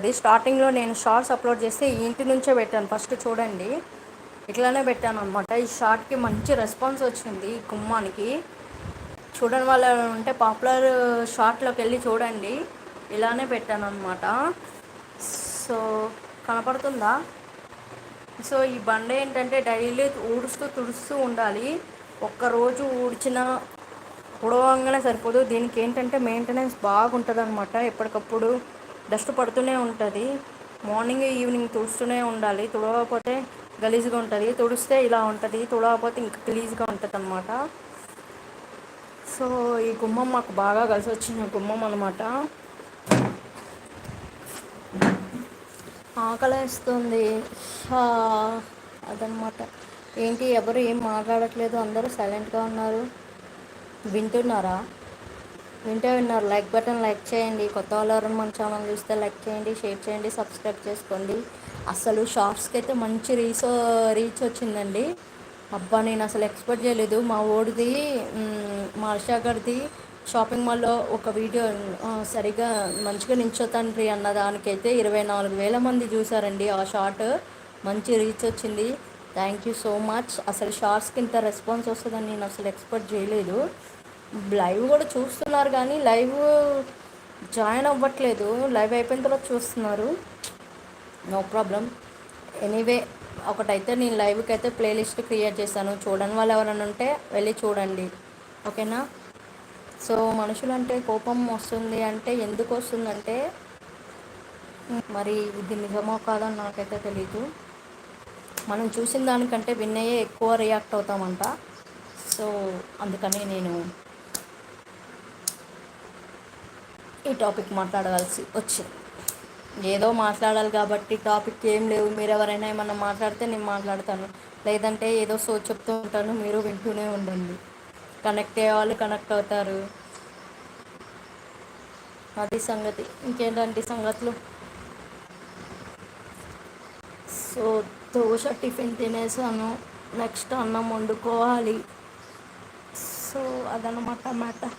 అది స్టార్టింగ్లో నేను షార్ట్స్ అప్లోడ్ చేస్తే ఈ ఇంటి నుంచే పెట్టాను. ఫస్ట్ చూడండి. ఇట్లానే పెట్టాను అనమాట ఈ షార్ట్కి మంచి రెస్పాన్స్ వచ్చింది ఈ గుమ్మానికి చూడని వాళ్ళు ఉంటే పాపులర్ షార్ట్లోకి వెళ్ళి చూడండి. ఇలానే పెట్టాను అనమాట సో కనపడుతుందా? సో ఈ బండ ఏంటంటే డైలీ ఊడుస్తూ తుడుస్తూ ఉండాలి. ఒక్కరోజు ఊడ్చిన ఉడవంగానే సరిపోదు. దీనికి ఏంటంటే మెయింటెనెన్స్ బాగుంటుంది అనమాట ఎప్పటికప్పుడు డస్ట్ పడుతూనే ఉంటుంది. మార్నింగ్ ఈవినింగ్ తుడుస్తూనే ఉండాలి. తుడవకపోతే గలీజ్గా ఉంటుంది. తుడిస్తే ఇలా ఉంటుంది. తుడవకపోతే ఇంకా గలీజ్గా ఉంటుంది అనమాట సో ఈ గుమ్మం మాకు బాగా కలిసి వచ్చిన గుమ్మం అనమాట ఆకలేస్తుంది. అదనమాట ఏంటి? ఎవరు ఏం మాట్లాడట్లేదు? అందరూ సైలెంట్గా ఉన్నారు. వింటున్నారా? వింటే విన్నారు. లైక్ బటన్ లైక్ చేయండి. కొత్త వాళ్ళు మన ఛానల్ చూస్తే లైక్ చేయండి షేర్ చేయండి సబ్స్క్రైబ్ చేసుకోండి. అసలు షార్ట్స్కి అయితే మంచి రీసో రీచ్ వచ్చిందండి. అబ్బా నేను అసలు ఎక్స్పెక్ట్ చేయలేదు. మా ఓడిది మా హర్షాగర్ది షాపింగ్ మాల్లో ఒక వీడియో సరిగా మంచిగా నించోతండ్రి అన్న దానికైతే ఇరవై నాలుగు వేల మంది చూసారండి ఆ షార్ట్ మంచి రీచ్ వచ్చింది. థ్యాంక్ యూ సో మచ్ అసలు షార్ట్స్కి ఇంత రెస్పాన్స్ వస్తుందని నేను అసలు ఎక్స్పెక్ట్ చేయలేదు. లైవ్ కూడా చూస్తున్నారు కానీ లైవ్ జాయిన్ అవ్వట్లేదు. లైవ్ అయిపోయిన తర్వాత చూస్తున్నారు. No problem. ఎనీవే ఒకటైతే నేను లైవ్కి అయితే ప్లేలిస్ట్ క్రియేట్ చేశాను. చూడని వాళ్ళు ఎవరైనా ఉంటే వెళ్ళి చూడండి. ఓకేనా? సో మనుషులు అంటే కోపం వస్తుంది అంటే ఎందుకు వస్తుందంటే మరి ఇది నిజమో కాదని నాకైతే తెలీదు. మనం చూసిన దానికంటే విన్నయ్యే ఎక్కువ రియాక్ట్ అవుతామంట. సో అందుకని నేను ఈ టాపిక్ మాట్లాడవలసి వచ్చింది. ఏదో మాట్లాడాలి కాబట్టి టాపిక్ ఏం లేవు. మీరు ఎవరైనా ఏమన్నా మాట్లాడితే నేను మాట్లాడతాను. లేదంటే ఏదో సో చెప్తూ ఉంటాను. మీరు వింటూనే ఉండండి. కనెక్ట్ అయ్యే వాళ్ళు కనెక్ట్ అవుతారు. అది సంగతి. ఇంకేంటంటే సంగతులు? సో దోశ టిఫిన్ తినేసాను. నెక్స్ట్ అన్నం వండుకోవాలి. సో అదనమాట మాట.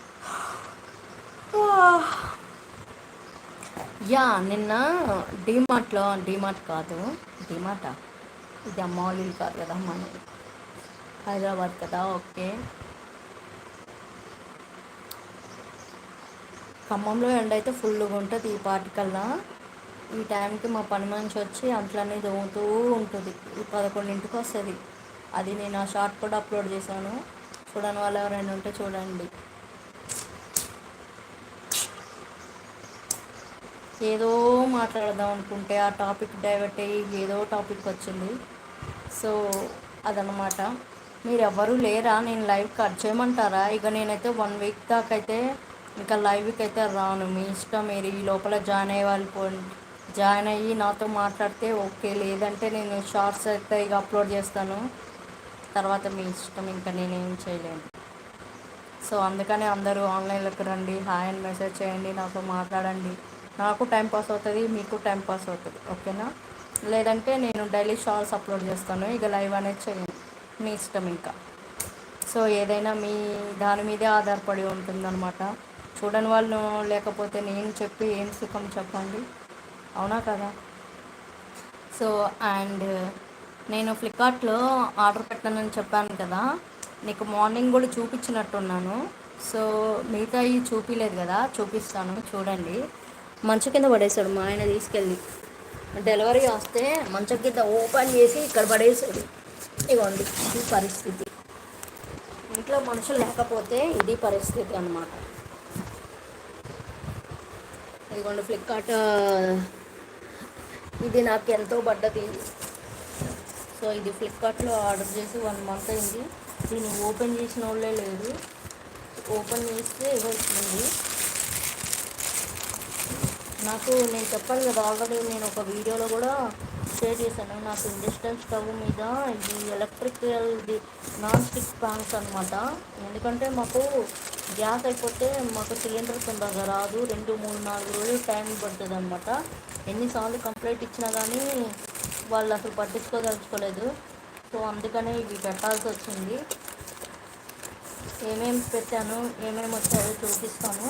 యా నిన్న డీమార్ట్లో డీమార్ట్ కాదు డీమార్టా? ఇది అమ్మవాళ్ళు కాదు కదా మన హైదరాబాద్ కదా ఓకే. ఖమ్మంలో ఎండ అయితే ఫుల్గా ఉంటుంది ఈ పాటికల్లా. ఈ టైంకి మా పని మనిషి వచ్చి అంట్లనే దోముతూ ఉంటుంది. ఈ పదకొండింటికి వస్తుంది. అది నేను ఆ షార్ట్ కూడా అప్లోడ్ చేశాను. చూడని వాళ్ళు ఎవరైనా ఉంటే చూడండి. ఏదో మాట్లాడదాం అనుకుంటే ఆ టాపిక్ డైవర్ట్ అయ్యి ఏదో టాపిక్ వచ్చింది. సో అదనమాట మీరు ఎవరు లేరా? నేను లైవ్ కట్ చేయమంటారా? ఇక నేనైతే వన్ వీక్ దాకా అయితే ఇంకా లైవ్కి అయితే రాను. మీ ఇష్టం మీరు ఈ లోపల జాయిన్ అయ్యే వాళ్ళు జాయిన్ అయ్యి నాతో మాట్లాడితే ఓకే. లేదంటే నేను షార్ట్స్ అయితే ఇక అప్లోడ్ చేస్తాను. తర్వాత మీ ఇష్టం ఇంకా నేనేం చేయలేను. సో అందుకని అందరూ ఆన్లైన్లోకి రండి. హాయ్ అని మెసేజ్ చేయండి. నాతో మాట్లాడండి. నాకు టైం పాస్ అవుతుంది మీకు టైం పాస్ అవుతుంది ఓకేనా? లేదంటే నేను డైలీ షార్ట్స్ అప్లోడ్ చేస్తాను ఇక లైవ్ అనేది చేయండి మీ ఇష్టం ఇంకా. సో ఏదైనా మీ దాని మీదే ఆధారపడి ఉంటుందన్నమాట. చూడని వాళ్ళు లేకపోతే నేను చెప్పి ఏం సుఖం చెప్పండి. అవునా కదా? సో అండ్ నేను ఫ్లిప్కార్ట్లో ఆర్డర్ పెట్టానని చెప్పాను కదా నీకు మార్నింగ్ కూడా చూపించినట్టున్నాను. సో మిగతా చూపించలేదు కదా చూపిస్తాను చూడండి. మంచు కింద పడేశాడు మా ఆయన తీసుకెళ్ళి. డెలివరీ వస్తే మంచం కింద ఓపెన్ చేసి ఇక్కడ పడేసాడు ఇవ్వండి ఇది పరిస్థితి. ఇంట్లో మనుషులు లేకపోతే ఇది పరిస్థితి అనమాట ఇదిగోండి ఫ్లిప్కార్ట్ ఇది నాకు ఎంతో పడ్డది. సో ఇది ఫ్లిప్కార్ట్లో ఆర్డర్ చేసి వన్ మంత్ అయింది. దీన్ని ఓపెన్ చేసిన వాళ్ళే లేదు ఓపెన్ చేస్తే వచ్చింది నాకు నేను చెప్పాను కదా ఆల్రెడీ నేను ఒక వీడియోలో కూడా షేర్ చేశాను. నాకు ఇండస్ట్రియల్ స్టవ్ మీద ఇది ఎలక్ట్రికల్ది నాన్ స్టిక్ ప్యాన్స్ అనమాట ఎందుకంటే మాకు గ్యాస్ అయిపోతే మాకు సిలిండర్ తొందరగా రాదు. రెండు మూడు నాలుగు రోజులు టైం పడుతుంది అనమాట ఎన్నిసార్లు కంప్లైంట్ ఇచ్చినా కానీ వాళ్ళు అసలు పట్టించుకోదలుచుకోలేదు. సో అందుకనే ఇవి పెట్టాల్సి వచ్చింది. ఏమేమి పెట్టాను ఏమేమి వచ్చాయో చూపిస్తాను.